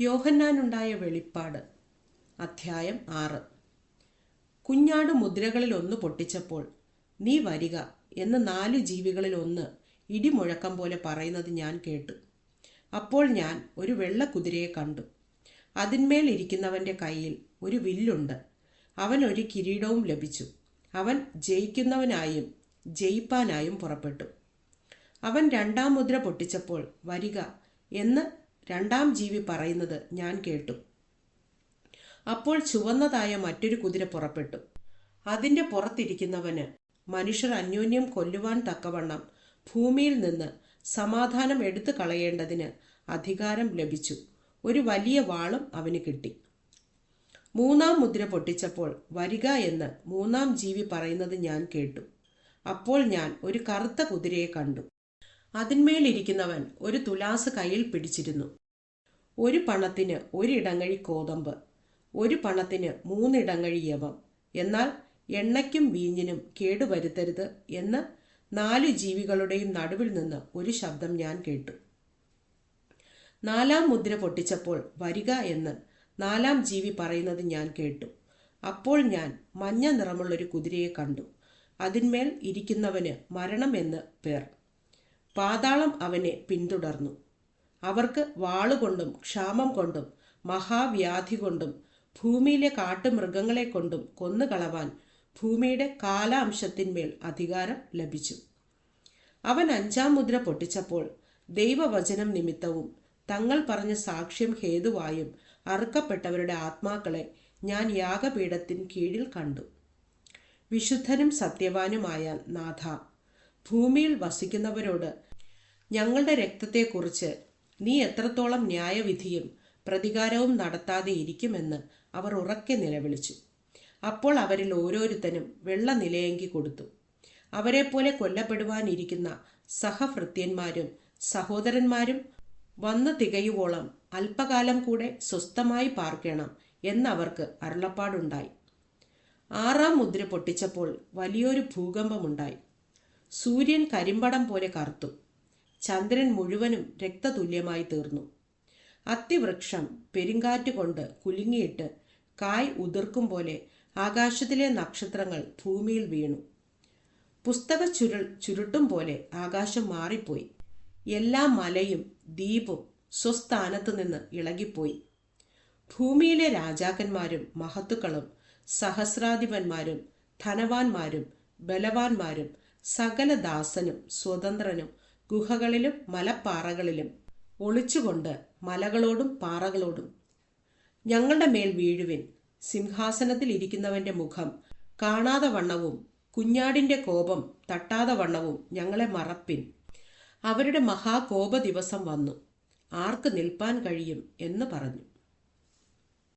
യോഹന്നാനുണ്ടായ വെളിപ്പാട് അധ്യായം ആറ്. കുഞ്ഞാട് മുദ്രകളിൽ ഒന്ന് പൊട്ടിച്ചപ്പോൾ നീ വരിക എന്ന് നാലു ജീവികളിൽ ഒന്ന് ഇടിമുഴക്കം പോലെ പറയുന്നത് ഞാൻ കേട്ടു. അപ്പോൾ ഞാൻ ഒരു വെള്ള കുതിരയെ കണ്ടു. അതിന്മേൽ ഇരിക്കുന്നവന്റെ കയ്യിൽ ഒരു വില്ലുണ്ട്. അവൻ ഒരു കിരീടവും ലഭിച്ചു. അവൻ ജയിക്കുന്നവനായും ജയിപ്പാനായും പുറപ്പെട്ടു. അവൻ രണ്ടാം മുദ്ര പൊട്ടിച്ചപ്പോൾ വരിക എന്ന് രണ്ടാം ജീവി പറയുന്നത് ഞാൻ കേട്ടു. അപ്പോൾ ചുവന്നതായ മറ്റൊരു കുതിര പുറപ്പെട്ടു. അതിന്റെ പുറത്തിരിക്കുന്നവന് മനുഷ്യർ അന്യോന്യം കൊല്ലുവാൻ തക്കവണ്ണം ഭൂമിയിൽ നിന്ന് സമാധാനം എടുത്തു കളയേണ്ടതിന് അധികാരം ലഭിച്ചു. ഒരു വലിയ വാളും അവന് കിട്ടി. മൂന്നാം മുദ്ര പൊട്ടിച്ചപ്പോൾ വരിക എന്ന് മൂന്നാം ജീവി പറയുന്നത് ഞാൻ കേട്ടു. അപ്പോൾ ഞാൻ ഒരു കറുത്ത കുതിരയെ കണ്ടു. അതിന്മേലിരിക്കുന്നവൻ ഒരു തുലാസ് കയ്യിൽ പിടിച്ചിരുന്നു. ഒരു പണത്തിന് ഒരിടങ്ങഴി കോതമ്പ് ഒരു പണത്തിന് മൂന്നിടങ്ങഴി യവം. എന്നാൽ എണ്ണയ്ക്കും വീഞ്ഞിനും കേടുവരുത്തരുത് എന്ന് നാലു ജീവികളുടെയും നടുവിൽ നിന്ന് ഒരു ശബ്ദം ഞാൻ കേട്ടു. നാലാം മുദ്ര പൊട്ടിച്ചപ്പോൾ വരിക എന്ന് നാലാം ജീവി പറയുന്നത് ഞാൻ കേട്ടു. അപ്പോൾ ഞാൻ മഞ്ഞ നിറമുള്ളൊരു കുതിരയെ കണ്ടു. അതിന്മേൽ ഇരിക്കുന്നവന് മരണം എന്ന് പേർ. പാതാളം അവനെ പിന്തുടർന്നു. അവർക്ക് വാളുകൊണ്ടും ക്ഷാമം കൊണ്ടും മഹാവ്യാധി കൊണ്ടും ഭൂമിയിലെ കാട്ടുമൃഗങ്ങളെ കൊണ്ടും കൊന്നുകളവാൻ ഭൂമിയുടെ കാലാംശത്തിന്മേൽ അധികാരം ലഭിച്ചു. അവൻ അഞ്ചാം മുദ്ര പൊട്ടിച്ചപ്പോൾ ദൈവവചനം നിമിത്തവും തങ്ങൾ പറഞ്ഞ സാക്ഷ്യം ഹേതുവായും അറുക്കപ്പെട്ടവരുടെ ആത്മാക്കളെ ഞാൻ യാഗപീഠത്തിൻ കീഴിൽ കണ്ടു. വിശുദ്ധനും സത്യവാനുമായ നാഥ ഭൂമിയിൽ വസിക്കുന്നവരോട് ഞങ്ങളുടെ രക്തത്തെക്കുറിച്ച് നീ എത്രത്തോളം ന്യായവിധിയും പ്രതികാരവും നടത്താതെ ഇരിക്കുമെന്ന് അവർ ഉറക്കെ നിലവിളിച്ചു. അപ്പോൾ അവരിൽ ഓരോരുത്തനും വെള്ള നിലയെങ്കി കൊടുത്തു. അവരെപ്പോലെ കൊല്ലപ്പെടുവാനിരിക്കുന്ന സഹഭൃത്യന്മാരും സഹോദരന്മാരും വന്നു തികയുവോളം അല്പകാലം കൂടെ സ്വസ്ഥമായി പാർക്കണം എന്നവർക്ക് അരുളപ്പാടുണ്ടായി. ആറാം മുദ്ര പൊട്ടിച്ചപ്പോൾ വലിയൊരു ഭൂകമ്പമുണ്ടായി. സൂര്യൻ കരിമ്പടം പോലെ കറുത്തു. ചന്ദ്രൻ മുഴുവനും രക്തതുല്യമായി തീർന്നു. അത്തിവൃക്ഷം പെരുങ്കാറ്റ് കൊണ്ട് കുലുങ്ങിയിട്ട് കായ് ഉതിർക്കും പോലെ ആകാശത്തിലെ നക്ഷത്രങ്ങൾ ഭൂമിയിൽ വീണു. പുസ്തക ചുരുൾ ചുരുട്ടും പോലെ ആകാശം മാറിപ്പോയി. എല്ലാ മലയും ദ്വീപും സ്വസ്ഥാനത്തു നിന്ന് ഇളകിപ്പോയി. ഭൂമിയിലെ രാജാക്കന്മാരും മഹത്തുക്കളും സഹസ്രാധിപന്മാരും ധനവാന്മാരും ബലവാന്മാരും സകല ദാസനും സ്വതന്ത്രനും ഗുഹകളിലും മലപ്പാറകളിലും ഒളിച്ചുകൊണ്ട് മലകളോടും പാറകളോടും. ഞങ്ങളുടെ മേൽ വീഴുവിൻ. സിംഹാസനത്തിൽ ഇരിക്കുന്നവന്റെ മുഖം കാണാതെ വണ്ണവും കുഞ്ഞാടിന്റെ കോപം തട്ടാതെ വണ്ണവും ഞങ്ങളെ മറപ്പിൻ. അവരുടെ മഹാകോപ ദിവസം വന്നു. ആർക്ക് നിൽപ്പാൻ കഴിയും എന്ന് പറഞ്ഞു.